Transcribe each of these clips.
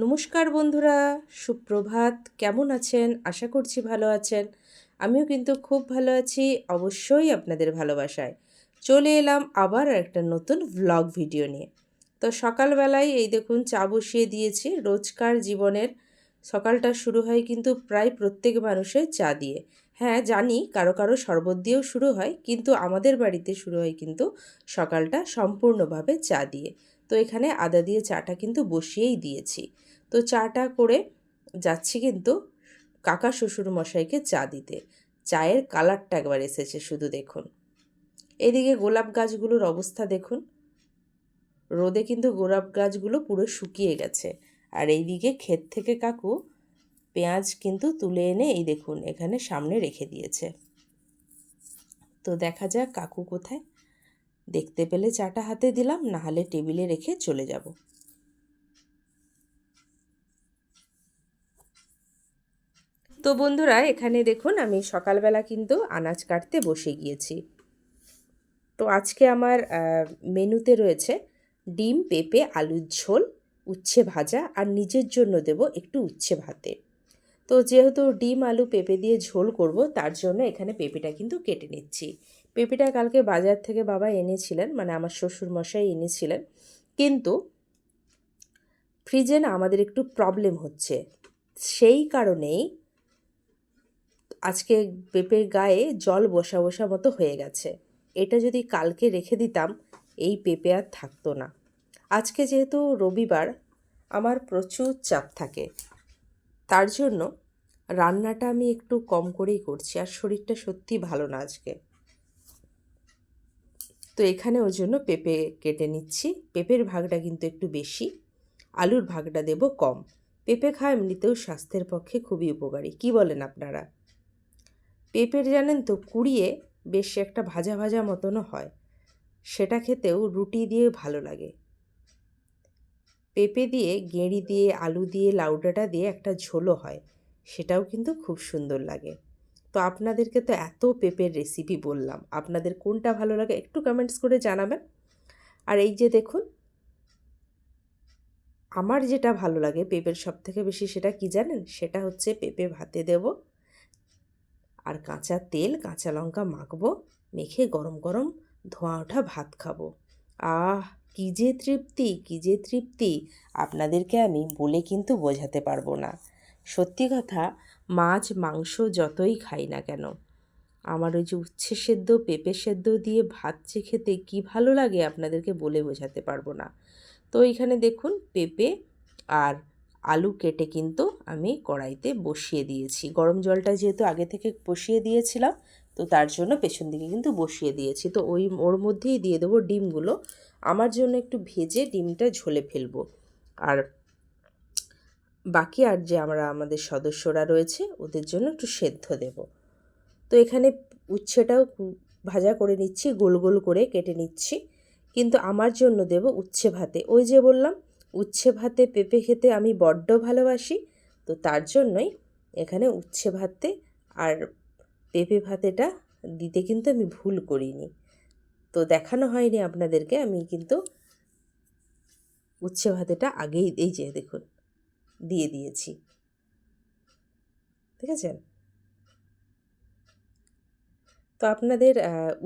নমস্কার বন্ধুরা, সুপ্রভাত। কেমন আছেন? আশা করছি ভালো আছেন। আমিও কিন্তু খুব ভালো আছি, অবশ্যই আপনাদের ভালোবাসায়। চলে এলাম আবার একটা নতুন ভ্লগ ভিডিও নিয়ে। তো সকালবেলায় এই দেখুন, চা বসিয়ে দিয়েছি। রোজকার জীবনের সকালটা শুরু হয় কিন্তু প্রায় প্রত্যেক মানুষের চা দিয়ে। হ্যাঁ জানি কারও কারও শরবত দিয়েও শুরু হয়, কিন্তু আমাদের বাড়িতে শুরু হয় কিন্তু সকালটা সম্পূর্ণভাবে চা দিয়ে। তো এখানে আদা দিয়ে চাটা কিন্তু বসিয়েই দিয়েছি। তো চাটা করে যাচ্ছি কিন্তু কাকা শ্বশুর মশাইকে চা দিতে। চায়ের কালারটা একবার এসেছে শুধু দেখুন। এদিকে গোলাপ গাছগুলোর অবস্থা দেখুন। রোদে কিন্তু গোলাপ গাছগুলো পুরো শুকিয়ে গেছে। আর এইদিকে ক্ষেত থেকে কাকু পেঁয়াজ কিন্তু তুলে এনে এই দেখুন এখানে সামনে রেখে দিয়েছে। তো দেখা যাক কাকু কোথায়। দেখতে পেলে চাটা হাতে দিলাম, না হলে টেবিলে রেখে চলে যাব। তো বন্ধুরা, এখানে দেখুন আমি সকালবেলা কিন্তু আনাজ কাটতে বসে গিয়েছি। তো আজকে আমার মেনুতে রয়েছে ডিম, পেঁপে, আলুর ঝোল, উচ্ছে ভাজা আর নিজের জন্য দেব একটু উচ্ছে ভাতে। তো যেহেতু ডিম, আলু, পেঁপে দিয়ে ঝোল করব, তার জন্য এখানে পেঁপেটা কিন্তু কেটে নিচ্ছি। পেঁপেটা কালকে বাজার থেকে বাবা এনেছিলেন মানে আমার শ্বশুর মশাই এনেছিলেন। কিন্তু ফ্রিজে না আমাদের একটু প্রবলেম হচ্ছে। সেই কারণেই আজকে পেঁপের গায়ে জল বসা বসা মতো হয়ে গেছে। এটা যদি কালকে রেখে দিতাম, এই পেঁপে আর থাকতো না। আজকে যেহেতু রবিবার, আমার প্রচুর চাপ থাকে। তার জন্য রান্নাটা আমি একটু কম করেই করছি, আর শরীরটা সত্যি ভালো না আজকে। তো এখানে ওই জন্য পেঁপে কেটে নিচ্ছি। পেঁপের ভাগটা কিন্তু একটু বেশি, আলুর ভাগটা দেব কম। পেঁপে খাওয়া এমনিতেও স্বাস্থ্যের পক্ষে খুবই উপকারী, কি বলেন আপনারা? পেঁপের জানেন তো, কুড়িয়ে বেশ একটা ভাজা ভাজা মতনও হয়। সেটা খেতেও রুটি দিয়ে ভালো লাগে। পেঁপে দিয়ে, গেঁড়ি দিয়ে, আলু দিয়ে, লাউডাটা দিয়ে একটা ঝোলও হয়। সেটাও কিন্তু খুব সুন্দর লাগে। তো আপনাদেরকে তো এত পেঁপের রেসিপি বললাম। আপনাদের কোনটা ভালো লাগে একটু কমেন্টস করে জানাবেন। আর এই যে দেখুন, আমার যেটা ভালো লাগে পেঁপের সব থেকে বেশি সেটা কি জানেন? সেটা হচ্ছে পেঁপে ভাতে দেব। আর কাঁচা তেল, কাঁচা লঙ্কা মাখবো, মেখে গরম গরম ধোঁয়া ওঠা ভাত খাব। আহ, কী যে তৃপ্তি, কী যে তৃপ্তি। আপনাদেরকে আমি বলে কিন্তু বোঝাতে পারব না। সত্যি কথা, মাছ, মাংস যতই খাই না কেন, আমার ওই যে উচ্ছে সেদ্ধ, পেঁপে সেদ্ধ দিয়ে ভাত চেয়ে খেতে কী ভালো লাগে আপনাদেরকে বলে বোঝাতে পারব না। তো এইখানে দেখুন, পেঁপে আর আলু কেটে কিন্তু আমি কড়াইতে বসিয়ে দিয়েছি। গরম জলটা যেহেতু আগে থেকে বসিয়ে দিয়েছিলাম, তো তার জন্য পেছন দিকে কিন্তু বসিয়ে দিয়েছি। তো ওই, ওর মধ্যেই দিয়ে দেবো ডিমগুলো। আমার জন্য একটু ভেজে ডিমটা ঝোলে ফেলব। আর বাকি আর যে আমরা, আমাদের সদস্যরা রয়েছে, ওদের জন্য একটু সেদ্ধ দেব। তো এখানে উচ্ছেটাও ভাজা করে নিচ্ছি, গোল গোল করে কেটে নিচ্ছি। কিন্তু আমার জন্য দেব উচ্ছে ভাতে। ওই যে বললাম উচ্ছে ভাতে পেঁপে খেতে আমি বড্ড ভালোবাসি, তো তার জন্যই এখানে উচ্ছে ভাতে আর পেঁপে ভাতেটা দিতে কিন্তু আমি ভুল করিনি। তো দেখানো হয়নি আপনাদেরকে, আমি কিন্তু উচ্ছে ভাতেটা আগেই, এই যে দেখুন, দিয়ে দিয়েছি। ঠিক আছে তো আপনাদের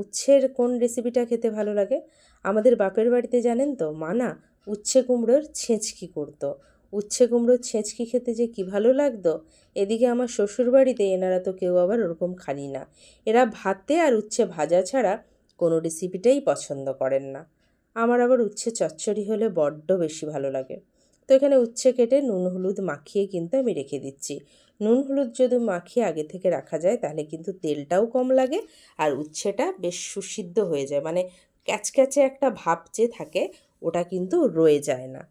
উচ্ছের কোন রেসিপিটা খেতে ভালো লাগে? আমাদের বাপের বাড়িতে জানেন তো, মা না উচ্ছে কুমড়োর ছেঁচকি করতো। উচ্ছে কুমড়োর ছেঁচকি খেতে যে কী ভালো লাগতো? এদিকে আমার শ্বশুর বাড়িতে এনারা তো কেউ আবার ওরকম খানি না। এরা ভাতে আর উচ্ছে ভাজা ছাড়া কোনো রেসিপিটাই পছন্দ করেন না। আমার আবার উচ্ছে চচ্চড়ি হলে বড্ড বেশি ভালো লাগে। তো এখানে উচ্ছে কেটে নুন হলুদ মাখিয়ে কিন্তু আমি রেখে দিচ্ছি। নুন হলুদ যদি মাখিয়ে আগে থেকে রাখা যায় তাহলে কিন্তু তেলটাও কম লাগে আর উচ্ছেটা বেশ সুসিদ্ধ হয়ে যায়। মানে ক্যাচক্যাচে একটা ভাব যে থাকে ওটা কিন্তু রয়ে যায় না।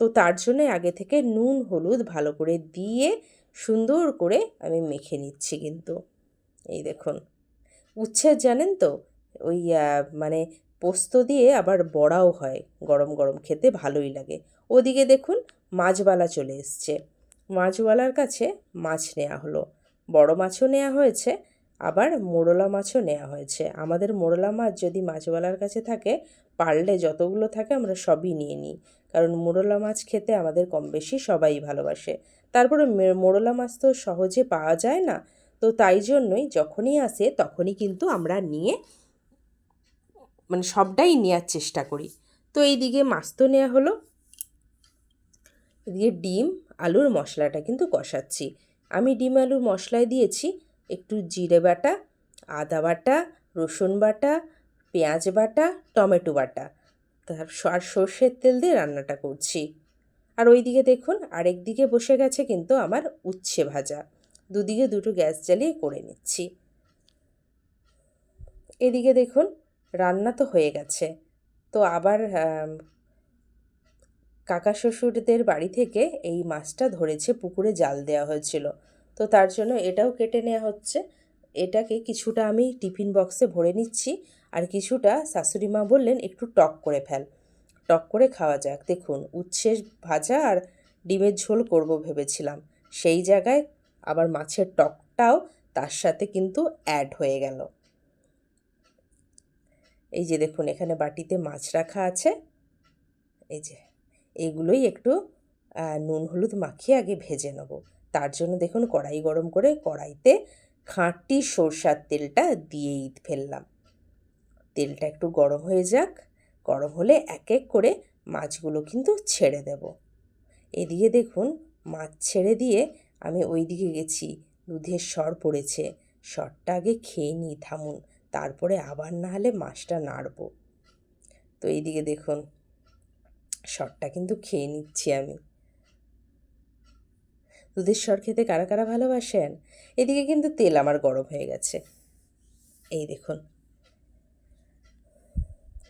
তো তার জন্য আগে থেকে নুন, হলুদ ভালো করে দিয়ে সুন্দর করে আমি মেখে নিচ্ছি কিন্তু। এই দেখুন। উচ্ছে জানেন তো? ওই মানে পোস্ত দিয়ে আবার বড়াও হয়, গরম গরম খেতে ভালোই লাগে। ওদিকে দেখুন মাছবালা চলে এসছে। মাছওয়ালার কাছে মাছ নেওয়া হলো। বড় মাছও নেওয়া হয়েছে আবার মোড়লা মাছও নেওয়া হয়েছে। আমাদের মোড়লা মাছ যদি মাছওয়ালার কাছে থাকে, পারলে যতগুলো থাকে আমরা সবই নিয়ে নিই। কারণ মোরলা মাছ খেতে আমাদের কম বেশি সবাই ভালোবাসে। তারপরে মোরলা মাছ তো সহজে পাওয়া যায় না। তো তাই জন্যই যখনই আসে, তখনই কিন্তু আমরা নিয়ে মানে সবটাই নেওয়ার চেষ্টা করি। তো এই দিকে মাছ তো নেওয়া হলো। এদিকে ডিম, আলুর মশলাটা কিন্তু কষাচ্ছি। আমি ডিম, আলুর মশলায় দিয়েছি। একটু জিরে বাটা, আদা বাটা, রসুন বাটা, পেঁয়াজ বাটা, টমেটো বাটা। তার আর সর্ষের তেল দিয়ে রান্নাটা করছি। আর ওইদিকে দেখুন, আরেক দিকে বসে গেছে কিন্তু আমার উচ্ছে ভাজা। দুদিকে দুটো গ্যাস জ্বালিয়ে করে নিচ্ছি। এদিকে দেখুন, রান্না তো হয়ে গেছে। তো আবার কাকা শ্বশুরদের বাড়ি থেকে এই মাছটা ধরেছে পুকুরে জাল দেওয়া হয়েছিল। তো তার জন্য এটাও কেটে নেওয়া হচ্ছে। এটাকে কিছুটা আমি টিফিন বক্সে ভরে নিচ্ছি আর কিছুটা শাশুড়ি মা বললেন, একটু টক করে ফেল। টক করে খাওয়া যাক। দেখুন, উচ্ছের ভাজা আর ডিমের ঝোল করব ভেবেছিলাম। সেই জায়গায় আবার মাছের টকটাও তার সাথে কিন্তু অ্যাড হয়ে গেল। এই যে দেখুন, এখানে বাটিতে মাছ রাখা আছে। এই যে, এগুলোই একটু নুন হলুদ মাখিয়ে আগে ভেজে নেব। তার জন্য দেখুন কড়াই গরম করে কড়াইতে খাঁটি সরষার তেলটা দিয়েই ফেললাম। তেলটা একটু গরম হয়ে যাক, গরম হলে এক এক করে মাছগুলো কিন্তু ছেড়ে দেব। এদিকে দেখুন মাছ ছেড়ে দিয়ে আমি ওই দিকে গেছি, দুধের স্বর পড়েছে স্বরটা আগে খেয়ে নিই, থামুন, তারপরে আবার না হলে মাছটা নাড়ব। তো এইদিকে দেখুন স্বরটা কিন্তু খেয়ে নিচ্ছি আমি। দুধের স্বর খেতে কারা কারা ভালোবাসেন? এদিকে কিন্তু তেল আমার গরম হয়ে গেছে। এই দেখুন।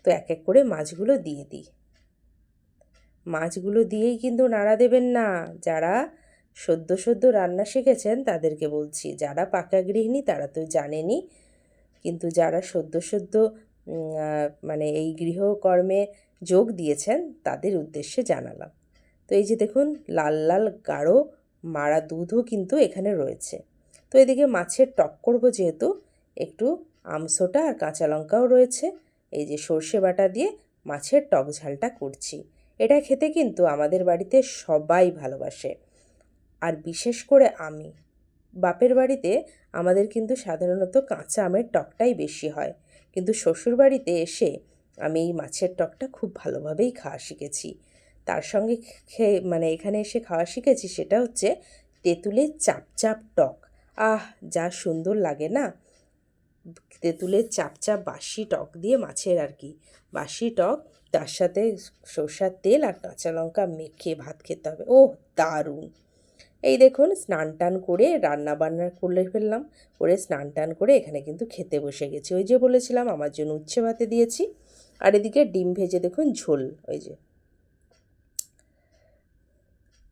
তো এক এক করে মাছগুলো দিয়ে দিই। মাছগুলো দিয়েই কিন্তু নাড়া দেবেন না। যারা সদ্য সদ্য রান্না শিখেছেন তাদেরকে বলছি, যারা পাকা গৃহিণী তারা তো জানেনই, কিন্তু যারা সদ্য সদ্য মানে এই গৃহকর্মে যোগ দিয়েছেন তাদের উদ্দেশ্যে জানালাম। তো এই যে দেখুন, লাল লাল গাঢ় মারা দুধও কিন্তু এখানে রয়েছে। তো এদিকে মাছের টক করব যেহেতু, একটু আমসোটা আর কাঁচা লঙ্কাও রয়েছে। এই যে সর্ষে বাটা দিয়ে মাছের টক ঝালটা করছি। এটা খেতে কিন্তু আমাদের বাড়িতে সবাই ভালোবাসে। আর বিশেষ করে আমি। বাপের বাড়িতে আমাদের কিন্তু সাধারণত কাঁচা আমের টকটাই বেশি হয়। কিন্তু শ্বশুর বাড়িতে এসে আমি এই মাছের টকটা খুব ভালোভাবেই খাওয়া শিখেছি। তার সঙ্গে খেয়ে মানে এখানে এসে খাওয়া শিখেছি সেটা হচ্ছে তেঁতুলের চাপ চাপ টক। আহ, যা সুন্দর লাগে না? তেঁতুলের চাপ চাপ বাসি টক দিয়ে মাছের আর কি। বাসি টক, তার সাথে সর্ষার তেল আর কাঁচা লঙ্কা মেখে ভাত খেতে হবে। ও দারুণ! এই দেখুন, স্নান টান করে রান্না বান্না করে ফেললাম। করে স্নান টান করে এখানে কিন্তু খেতে বসে গেছি। ওই যে বলেছিলাম, আমার জন্য উচ্ছে ভাতে দিয়েছি। আর এদিকে ডিম ভেজে দেখুন, ঝোল। ওই যে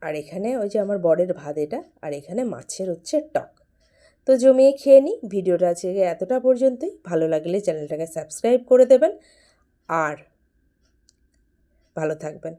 আর এখানে ওই যে আমার বরের ভাত এটা, আর এখানে মাছের হচ্ছে টক। তো জমিয়ে খেয়ে নিই, ভিডিওটা আছে এতটা পর্যন্তই। ভালো লাগলে চ্যানেলটাকে সাবস্ক্রাইব করে দেবেন। আর ভালো থাকবেন।